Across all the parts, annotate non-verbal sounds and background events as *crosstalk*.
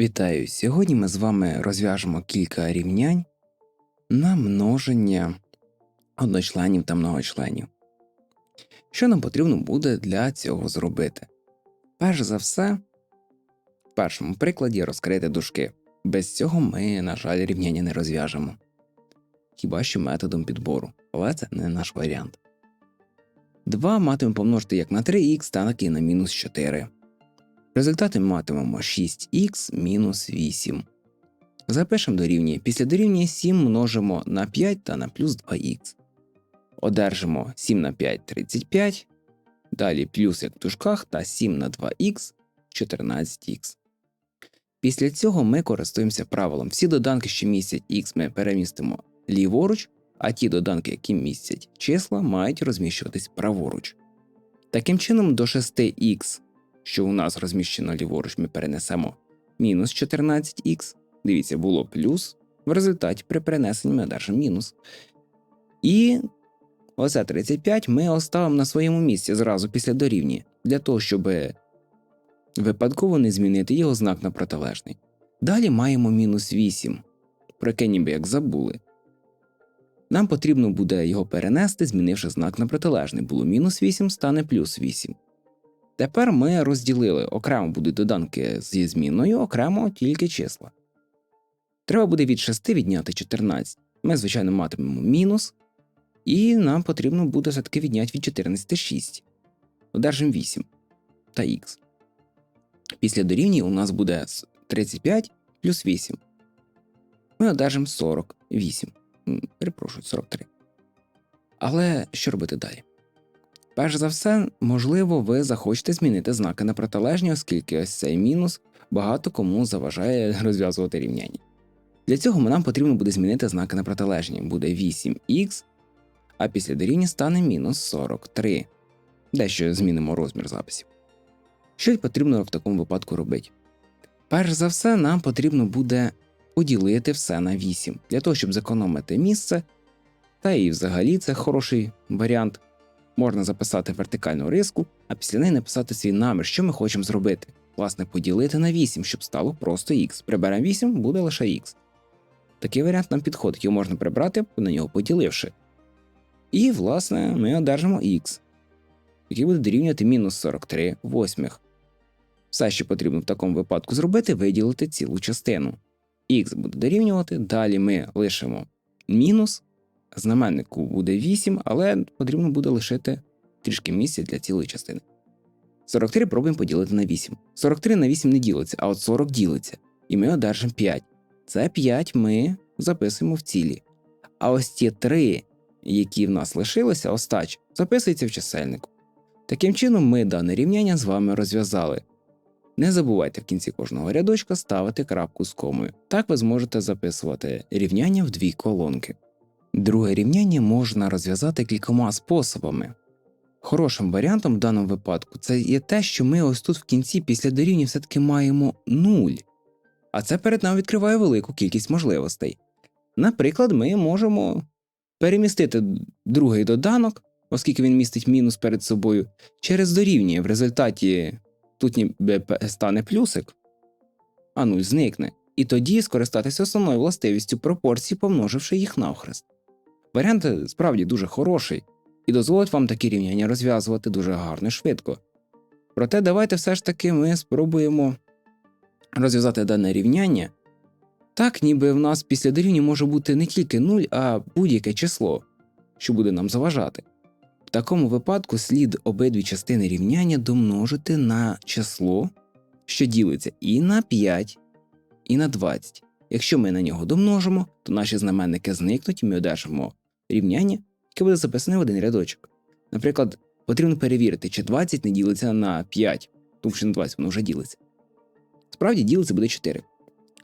Вітаю! Сьогодні ми з вами розв'яжемо кілька рівнянь на множення одночленів та многочленів. Що нам потрібно буде для цього зробити? Перш за все, в першому прикладі розкрити дужки. Без цього ми, на жаль, рівняння не розв'яжемо. Хіба що методом підбору, але це не наш варіант. 2 матимемо помножити як на 3х, так і на мінус 4. Результати матимемо 6х мінус 8. Запишемо дорівнює. Після дорівнює 7 множимо на 5 та на плюс 2х. Одержимо 7 на 5 35. Далі плюс як в дужках та 7 на 2х 14х. Після цього ми користуємося правилом. Всі доданки, що містять х, ми перемістимо ліворуч, а ті доданки, які містять числа, мають розміщуватись праворуч. Таким чином, до 6х що у нас розміщено ліворуч, ми перенесемо мінус 14х. Дивіться, було плюс. В результаті при перенесенні ми одержимо мінус. І оце 35 ми оставимо на своєму місці зразу після дорівнює, для того, щоб випадково не змінити його знак на протилежний. Далі маємо мінус 8, про яке ніби як забули. Нам потрібно буде його перенести, змінивши знак на протилежний. Було мінус 8, стане плюс 8. Тепер ми розділили окремо будуть доданки зі зміною, окремо тільки числа. Треба буде від 6 відняти 14. Ми, звичайно, матимемо мінус, і нам потрібно буде все-таки відняти від 14 6. Одержимо 8 та х. Після дорівнює у нас буде 35 плюс 8. Ми одержимо 48. Перепрошую, 43. Але що робити далі? Перш за все, можливо, ви захочете змінити знаки на протилежні, оскільки ось цей мінус багато кому заважає *laughs* розв'язувати рівняння. Для цього нам потрібно буде змінити знаки на протилежні. Буде 8х, а після дорівняння стане мінус 43. Дещо змінимо розмір записів. Що потрібно в такому випадку робити? Перш за все, нам потрібно буде поділити все на 8, для того, щоб зекономити місце, та і взагалі це хороший варіант можна записати вертикальну риску, а після неї написати свій намір, що ми хочемо зробити. Власне, поділити на 8, щоб стало просто х. Приберемо 8, буде лише х. Такий варіант нам підходить, його можна прибрати, на нього поділивши. І, власне, ми одержимо х, який буде дорівнювати мінус 43 восьмих. Все, що потрібно в такому випадку зробити, виділити цілу частину. Х буде дорівнювати, далі ми лишимо мінус, знаменнику буде 8, але потрібно буде лишити трішки місця для цілої частини. 43 пробуємо поділити на 8. 43 на 8 не ділиться, а от 40 ділиться. І ми одержимо 5. Це 5 ми записуємо в цілі. А ось ті 3, які в нас лишилися, остач, записуються в чисельнику. Таким чином, ми дане рівняння з вами розв'язали. Не забувайте в кінці кожного рядочка ставити крапку з комою. Так ви зможете записувати рівняння в дві колонки. Друге рівняння можна розв'язати кількома способами. Хорошим варіантом в даному випадку це є те, що ми ось тут в кінці після дорівняння все-таки маємо 0, а це перед нами відкриває велику кількість можливостей. Наприклад, ми можемо перемістити другий доданок, оскільки він містить мінус перед собою, через дорівнює. В результаті тут ніби стане плюсик, а 0 зникне, і тоді скористатися основною властивістю пропорцій, помноживши їх навхрест. Варіант справді дуже хороший і дозволить вам такі рівняння розв'язувати дуже гарно і швидко. Проте давайте все ж таки ми спробуємо розв'язати дане рівняння так, ніби в нас після дорівняння може бути не тільки 0, а будь-яке число, що буде нам заважати. В такому випадку слід обидві частини рівняння домножити на число, що ділиться і на 5, і на 20. Якщо ми на нього домножимо, то наші знаменники зникнуть і ми одержимо рівняння, яке буде записане в один рядочок. Наприклад, потрібно перевірити, чи 20 не ділиться на 5, тому що на 20 воно вже ділиться. Справді ділиться буде 4.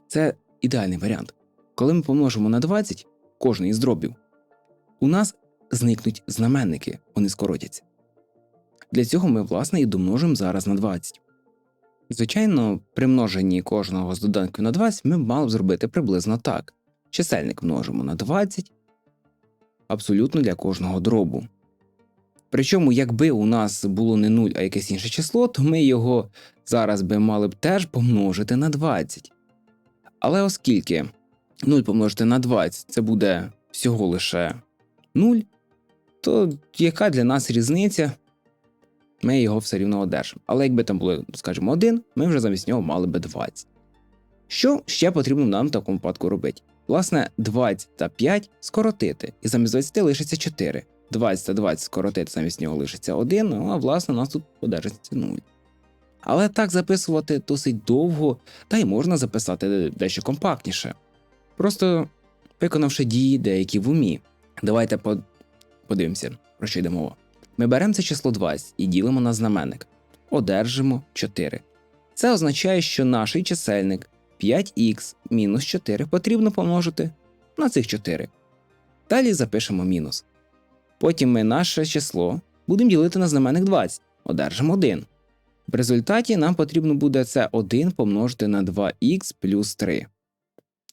Це ідеальний варіант. Коли ми помножимо на 20 кожний із дробів, у нас зникнуть знаменники, вони скоротяться. Для цього ми, власне, і домножимо зараз на 20. Звичайно, при множенні кожного з доданків на 20 ми мали б зробити приблизно так: чисельник множимо на 20, абсолютно для кожного дробу. Причому, якби у нас було не 0, а якесь інше число, то ми його зараз би мали б теж помножити на 20. Але оскільки 0 помножити на 20 це буде всього лише 0, то яка для нас різниця? Ми його все рівно одержимо. Але якби там було, скажімо, 1, ми вже замість нього мали би 20. Що ще потрібно нам в такому випадку робити? Власне, 20 та 5 скоротити, і замість 20 лишиться 4. 20 та 20 скоротити, замість нього лишиться 1, ну а власне у нас тут одержиться 0. Але так записувати досить довго, та й можна записати дещо компактніше. Просто виконавши дії деякі в умі. Давайте по... подивимося, про що йде мова. Ми беремо це число 20 і ділимо на знаменник. Одержимо 4. Це означає, що наш чисельник 5х мінус 4 потрібно помножити на цих 4. Далі запишемо мінус. Потім ми наше число будемо ділити на знаменник 20, одержимо 1. В результаті нам потрібно буде це 1 помножити на 2х плюс 3.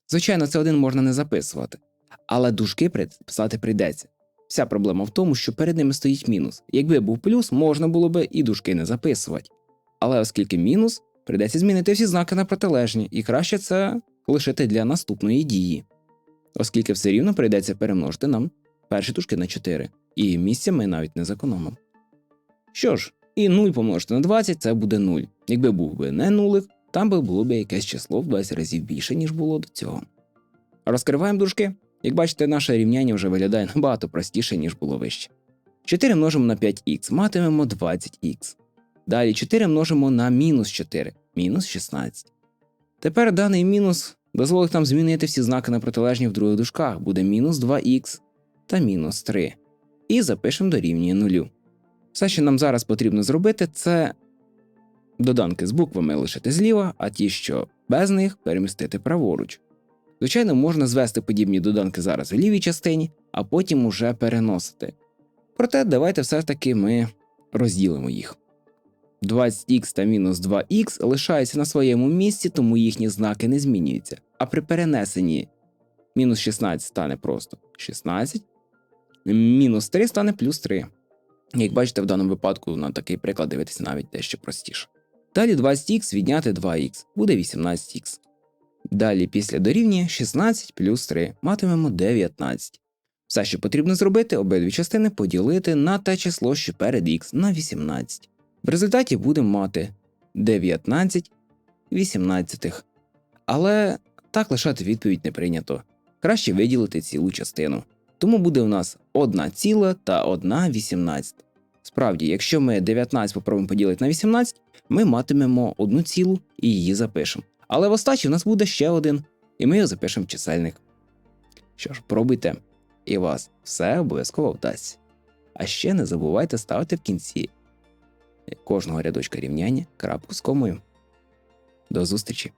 Звичайно, це 1 можна не записувати, але дужки писати прийдеться. Вся проблема в тому, що перед ними стоїть мінус. Якби був плюс, можна було би і дужки не записувати. Але оскільки мінус, прийдеться змінити всі знаки на протилежні, і краще це лишити для наступної дії. Оскільки все рівно прийдеться перемножити нам перші дужки на 4, і місця ми навіть не зекономимо. Що ж, і 0 помножити на 20 це буде 0. Якби був би не нулик, там би було б якесь число в 20 разів більше, ніж було до цього. Розкриваємо дужки. Як бачите, наше рівняння вже виглядає набагато простіше, ніж було вище. 4 множимо на 5х, матимемо 20х. Далі 4 множимо на мінус 4, мінус 16. Тепер даний мінус дозволить нам змінити всі знаки на протилежні в других дужках, буде мінус 2х та мінус 3. І запишемо дорівнює нулю. Все, що нам зараз потрібно зробити, це доданки з буквами лишити зліва, а ті, що без них, перемістити праворуч. Звичайно, можна звести подібні доданки зараз у лівій частині, а потім уже переносити. Проте давайте все ж таки ми розділимо їх. 20х та мінус 2х лишаються на своєму місці, тому їхні знаки не змінюються. А при перенесенні мінус 16 стане просто 16, мінус 3 стане плюс 3. Як бачите, в даному випадку на такий приклад дивитися навіть дещо простіше. Далі 20х відняти 2х буде 18х. Далі після дорівнює 16 плюс 3 матимемо 19. Все, що потрібно зробити, обидві частини поділити на те число, що перед х на 18. В результаті будемо мати 19 18. Але так лишати відповідь не прийнято. Краще виділити цілу частину. Тому буде у нас 1 ціла та 1 18. Справді, якщо ми 19 попробуємо поділити на 18, ми матимемо одну цілу і її запишемо. Але в остачі в нас буде ще один, і ми його запишемо в чисельник. Що ж, пробуйте, і у вас все обов'язково вдасться. А ще не забувайте ставити в кінці кожного рядочка рівняння крапку з комою. До зустрічі!